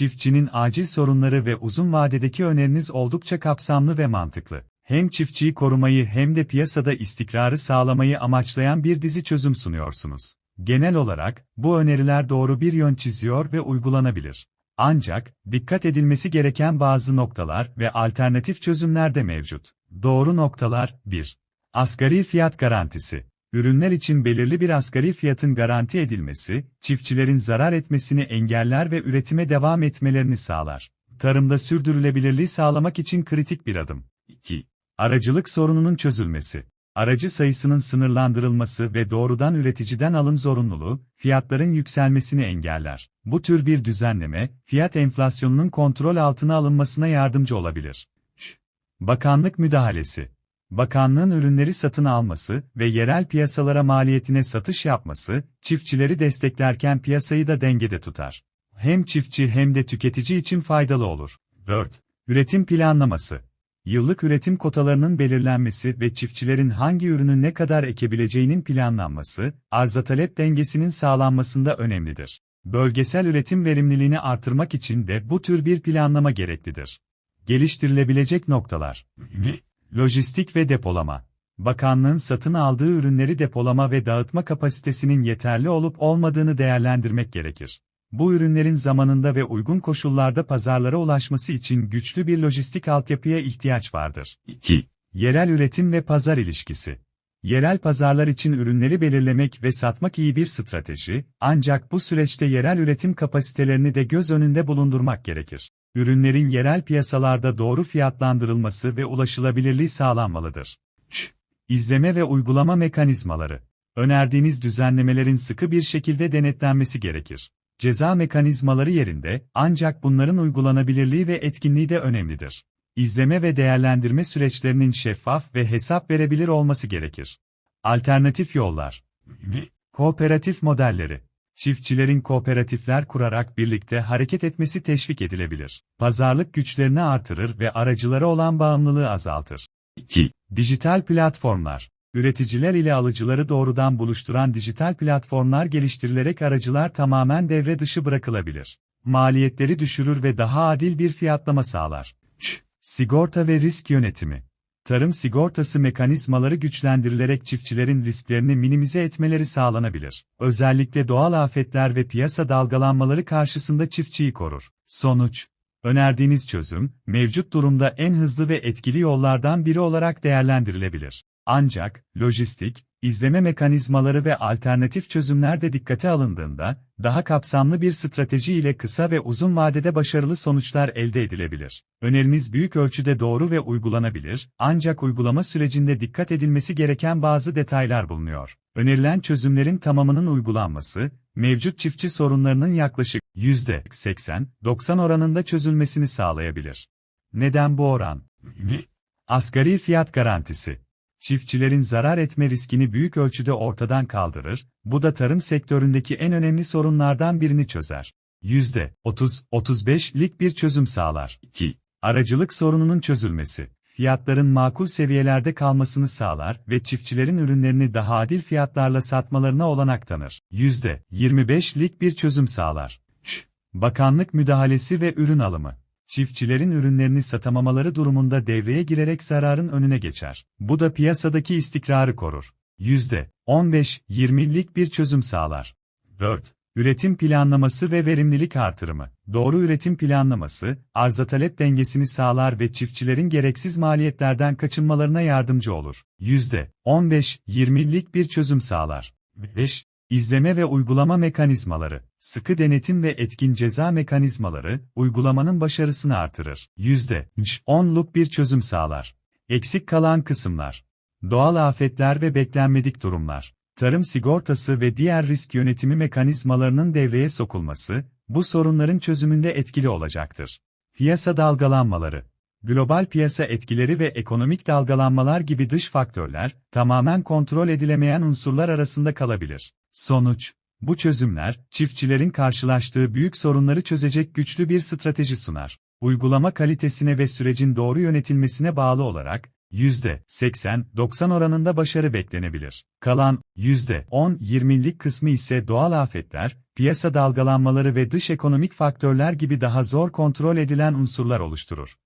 Çiftçinin acil sorunları ve uzun vadedeki öneriniz oldukça kapsamlı ve mantıklı. Hem çiftçiyi korumayı hem de piyasada istikrarı sağlamayı amaçlayan bir dizi çözüm sunuyorsunuz. Genel olarak, bu öneriler doğru bir yön çiziyor ve uygulanabilir. Ancak, dikkat edilmesi gereken bazı noktalar ve alternatif çözümler de mevcut. Doğru noktalar 1. Asgari fiyat garantisi. Ürünler için belirli bir asgari fiyatın garanti edilmesi, çiftçilerin zarar etmesini engeller ve üretime devam etmelerini sağlar. Tarımda sürdürülebilirliği sağlamak için kritik bir adım. 2. Aracılık sorununun çözülmesi. Aracı sayısının sınırlandırılması ve doğrudan üreticiden alım zorunluluğu, fiyatların yükselmesini engeller. Bu tür bir düzenleme, fiyat enflasyonunun kontrol altına alınmasına yardımcı olabilir. 3. Bakanlık müdahalesi. Bakanlığın ürünleri satın alması ve yerel piyasalara maliyetine satış yapması, çiftçileri desteklerken piyasayı da dengede tutar. Hem çiftçi hem de tüketici için faydalı olur. 4. Üretim planlaması. Yıllık üretim kotalarının belirlenmesi ve çiftçilerin hangi ürünü ne kadar ekebileceğinin planlanması, arza talep dengesinin sağlanmasında önemlidir. Bölgesel üretim verimliliğini artırmak için de bu tür bir planlama gereklidir. Geliştirilebilecek noktalar. Lojistik ve depolama. Bakanlığın satın aldığı ürünleri depolama ve dağıtma kapasitesinin yeterli olup olmadığını değerlendirmek gerekir. Bu ürünlerin zamanında ve uygun koşullarda pazarlara ulaşması için güçlü bir lojistik altyapıya ihtiyaç vardır. 2. Yerel üretim ve pazar ilişkisi. Yerel pazarlar için ürünleri belirlemek ve satmak iyi bir strateji, ancak bu süreçte yerel üretim kapasitelerini de göz önünde bulundurmak gerekir. Ürünlerin yerel piyasalarda doğru fiyatlandırılması ve ulaşılabilirliği sağlanmalıdır. 3. İzleme ve uygulama mekanizmaları. Önerdiğiniz düzenlemelerin sıkı bir şekilde denetlenmesi gerekir. Ceza mekanizmaları yerinde, ancak bunların uygulanabilirliği ve etkinliği de önemlidir. İzleme ve değerlendirme süreçlerinin şeffaf ve hesap verebilir olması gerekir. Alternatif yollar. Kooperatif modelleri. Çiftçilerin kooperatifler kurarak birlikte hareket etmesi teşvik edilebilir. Pazarlık güçlerini artırır ve aracılara olan bağımlılığı azaltır. 2. Dijital platformlar. Üreticiler ile alıcıları doğrudan buluşturan dijital platformlar geliştirilerek aracılar tamamen devre dışı bırakılabilir. Maliyetleri düşürür ve daha adil bir fiyatlama sağlar. 3. Sigorta ve risk yönetimi. Tarım sigortası mekanizmaları güçlendirilerek çiftçilerin risklerini minimize etmeleri sağlanabilir. Özellikle doğal afetler ve piyasa dalgalanmaları karşısında çiftçiyi korur. Sonuç Önerdiğiniz çözüm, mevcut durumda en hızlı ve etkili yollardan biri olarak değerlendirilebilir. Ancak, lojistik, izleme mekanizmaları ve alternatif çözümler de dikkate alındığında, daha kapsamlı bir strateji ile kısa ve uzun vadede başarılı sonuçlar elde edilebilir. Öneriniz büyük ölçüde doğru ve uygulanabilir, ancak uygulama sürecinde dikkat edilmesi gereken bazı detaylar bulunuyor. Önerilen çözümlerin tamamının uygulanması, mevcut çiftçi sorunlarının yaklaşık %80-90 oranında çözülmesini sağlayabilir. Neden bu oran? Asgari fiyat garantisi çiftçilerin zarar etme riskini büyük ölçüde ortadan kaldırır, bu da tarım sektöründeki en önemli sorunlardan birini çözer. %30-35'lik bir çözüm sağlar. 2. Aracılık sorununun çözülmesi. Fiyatların makul seviyelerde kalmasını sağlar ve çiftçilerin ürünlerini daha adil fiyatlarla satmalarına olanak tanır. %25'lik bir çözüm sağlar. 3. Bakanlık müdahalesi ve ürün alımı çiftçilerin ürünlerini satamamaları durumunda devreye girerek zararın önüne geçer. Bu da piyasadaki istikrarı korur. %15-20'lik bir çözüm sağlar. 4. Üretim planlaması ve verimlilik artırımı. Doğru üretim planlaması, arza talep dengesini sağlar ve çiftçilerin gereksiz maliyetlerden kaçınmalarına yardımcı olur. %15-20'lik bir çözüm sağlar. 5. İzleme ve uygulama mekanizmaları, sıkı denetim ve etkin ceza mekanizmaları, uygulamanın başarısını artırır. %10'luk bir çözüm sağlar. Eksik kalan kısımlar. Doğal afetler ve beklenmedik durumlar. Tarım sigortası ve diğer risk yönetimi mekanizmalarının devreye sokulması, bu sorunların çözümünde etkili olacaktır. Piyasa dalgalanmaları. Global piyasa etkileri ve ekonomik dalgalanmalar gibi dış faktörler, tamamen kontrol edilemeyen unsurlar arasında kalabilir. Sonuç, bu çözümler, çiftçilerin karşılaştığı büyük sorunları çözecek güçlü bir strateji sunar. Uygulama kalitesine ve sürecin doğru yönetilmesine bağlı olarak, %80-90 oranında başarı beklenebilir. Kalan %10-20'lik kısmı ise doğal afetler, piyasa dalgalanmaları ve dış ekonomik faktörler gibi daha zor kontrol edilen unsurlar oluşturur.